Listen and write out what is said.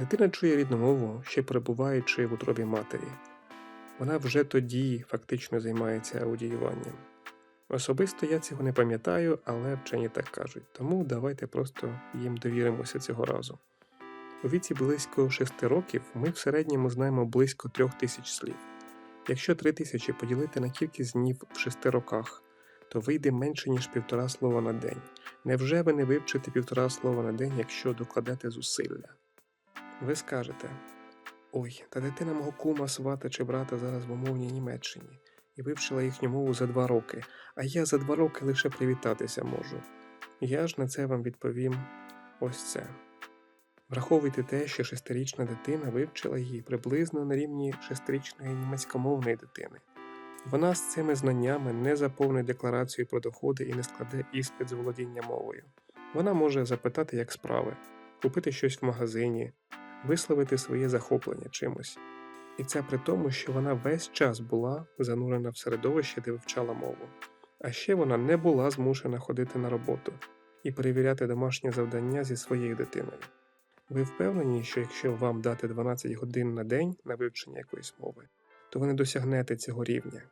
Дитина чує рідну мову, ще перебуваючи в утробі матері. Вона вже тоді фактично займається аудіюванням. Особисто я цього не пам'ятаю, але вчені так кажуть, тому давайте просто їм довіримося цього разу. У віці близько 6 років ми в середньому знаємо близько трьох тисяч слів. Якщо 3 тисячі поділити на кількість днів в 6 роках, то вийде менше, ніж півтора слова на день. Невже ви не вивчите півтора слова на день, якщо докладете зусилля? Ви скажете: Ой, та дитина мого кума, свата чи брата зараз в умовній Німеччині і вивчила їхню мову за два роки, а я за два роки лише привітатися можу. Я ж на це вам відповім ось це. Враховуйте те, що шестирічна дитина вивчила її приблизно на рівні шестирічної німецькомовної дитини. Вона з цими знаннями не заповнить декларацію про доходи і не складе іспит з володіння мовою. Вона може запитати, як справи, купити щось в магазині, висловити своє захоплення чимось. І це при тому, що вона весь час була занурена в середовище, де вивчала мову. А ще вона не була змушена ходити на роботу і перевіряти домашнє завдання зі своєю дитиною. Ви впевнені, що якщо вам дати 12 годин на день на вивчення якоїсь мови, то ви не досягнете цього рівня.